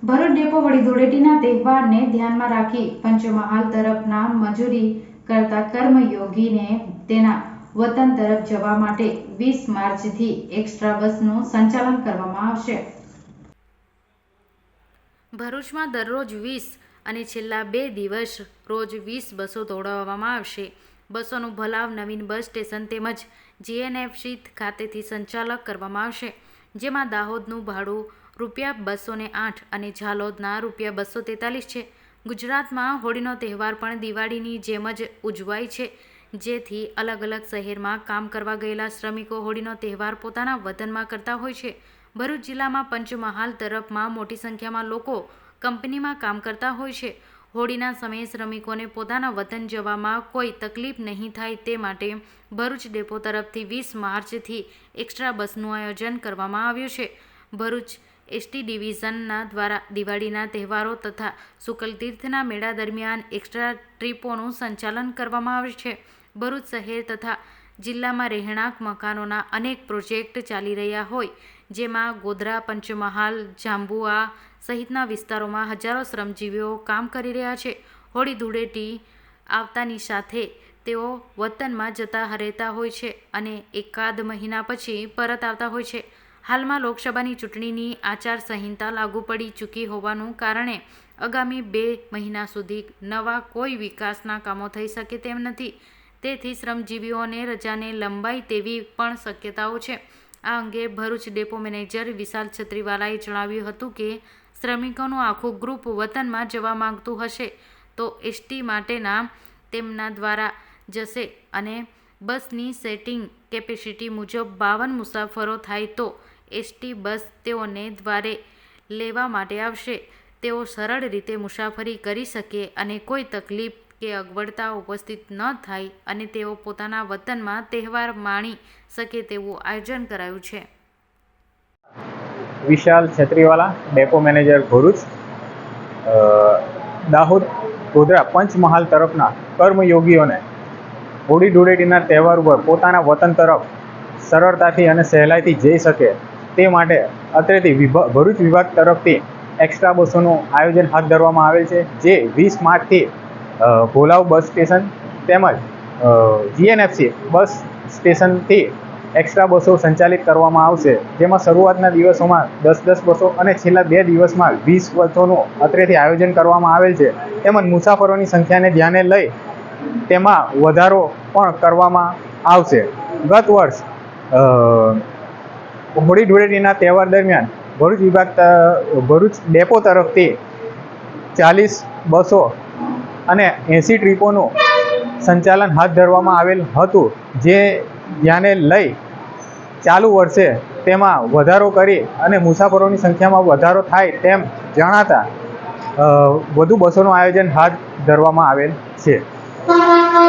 Bharuch depot વડી ધૂળેટીના તહેવારને ધ્યાનમાં રાખી પંચમહાલ તરફના મજૂરી કરતા કર્મયોગીને તેના વતન તરફ જવા માટે વીસ માર્ચથી એક્સ્ટ્રા બસનું સંચાલન કરવામાં આવશે. ભરૂચમાં દરરોજ વીસ અને છેલ્લા બે દિવસ રોજ વીસ બસો દોડાવવામાં આવશે. બસોનું ભલાવ નવીન બસ સ્ટેશન તેમજ જીએનએફસી ખાતેથી સંચાલક કરવામાં આવશે, જેમાં દાહોદનું ભાડું રૂપિયા બસો આઠ અને ઝાલોદના રૂપિયા બસો તેતાલીસ છે. ગુજરાતમાં હોળીનો તહેવાર પણ દિવાળીની જેમ જ ઉજવાય છે. જેથી અલગ અલગ શહેરમાં કામ કરવા ગયેલા શ્રમિકો હોળીનો તહેવાર પોતાના વતનમાં કરતા હોય છે. ભરૂચ જિલ્લામાં પંચમહાલ તરફમાં મોટી સંખ્યામાં લોકો કંપનીમાં કામ કરતા હોય છે. હોળીના સમયે શ્રમિકોને પોતાના વતન જવામાં કોઈ તકલીફ નહીં થાય તે માટે ભરૂચ ડેપો તરફથી વીસ માર્ચથી એક્સ્ટ્રા બસનું આયોજન કરવામાં આવ્યું છે. ભરૂચ એસટી ડિવિઝનના દ્વારા દિવાળીના તહેવારો તથા શુકલ તીર્થના મેળા દરમિયાન એક્સ્ટ્રા ટ્રીપોનું સંચાલન કરવામાં આવે છે. ભરૂચ શહેર તથા જિલ્લામાં રહેણાંક મકાનોના અનેક પ્રોજેક્ટ ચાલી રહ્યા હોય, જેમાં ગોધરા, પંચમહાલ, જાંબુઆ સહિતના વિસ્તારોમાં હજારો શ્રમજીવીઓ કામ કરી રહ્યા છે. હોળી ધૂળેટી આવતાની સાથે તેઓ વતનમાં જતા રહેતા હોય છે અને એકાદ મહિના પછી પરત આવતા હોય છે. હાલમાં લોકસભાની ચૂંટણીની આચારસંહિતા લાગુ પડી ચૂકી હોવાનું કારણે આગામી બે મહિના સુધી નવા કોઈ વિકાસના કામો થઈ શકે તેમ નથી. તેથી શ્રમજીવીઓને રજાને લંબાઈ તેવી પણ શક્યતાઓ છે. આ અંગે ભરૂચ ડેપો મેનેજર વિશાલ છત્રીવાલાએ જણાવ્યું હતું કે, શ્રમિકોનું આખું ગ્રુપ વતનમાં જવા માંગતું હશે તો એસટી માટેના તેમના દ્વારા જશે અને બસની સેટિંગ કેપેસિટી મુજબ બાવન મુસાફરો થાય તો એસટી બસ તેઓને દ્વારે લેવા માટે આવશે. તેઓ સરળ રીતે મુસાફરી કરી શકે અને કોઈ તકલીફ કે અગવડતા ઉપસ્થિત ન થાય અને તેઓ પોતાના વતનમાં તહેવાર માણી શકે તેવું આયોજન કરાયું છે. Vishal Chhatriwala, depot manager Bharuch. Dahod, Godhra, Panchmahal તરફના કર્મયોગીઓને હોળી ધૂળેટીના તહેવાર ઉપર પોતાના વતન તરફ સરળતાથી અને સહેલાઈથી જઈ શકે તે માટે અત્રેથી વિભાગ ભરૂચ વિભાગ તરફથી એક્સ્ટ્રા બસોનું આયોજન હાથ ધરવામાં આવેલ છે, જે વીસ માર્ચથી ભોલાવ બસ સ્ટેશન તેમજ જીએનએફસી બસ સ્ટેશનથી એક્સ્ટ્રા બસો સંચાલિત કરવામાં આવશે. જેમાં શરૂઆતના દિવસોમાં દસ દસ બસો અને છેલ્લા બે દિવસમાં વીસ બસોનું અત્રેથી આયોજન કરવામાં આવેલ છે. તેમજ મુસાફરોની સંખ્યાને ધ્યાને લઈ તેમાં વધારો પણ કરવામાં આવશે. ગત વર્ષ હોળી ધૂળેટીના તહેવાર દરમિયાન ભરૂચ વિભાગ ભરૂચ ડેપો તરફથી ચાલીસ બસો અને એંસી ટ્રીપોનું સંચાલન હાથ ધરવામાં આવેલ હતું, જે ધ્યાને લઈ ચાલુ વર્ષે તેમાં વધારો કરી અને મુસાફરોની સંખ્યામાં વધારો થાય તેમ જણાતા વધુ બસોનું આયોજન હાથ ધરવામાં આવેલ છે.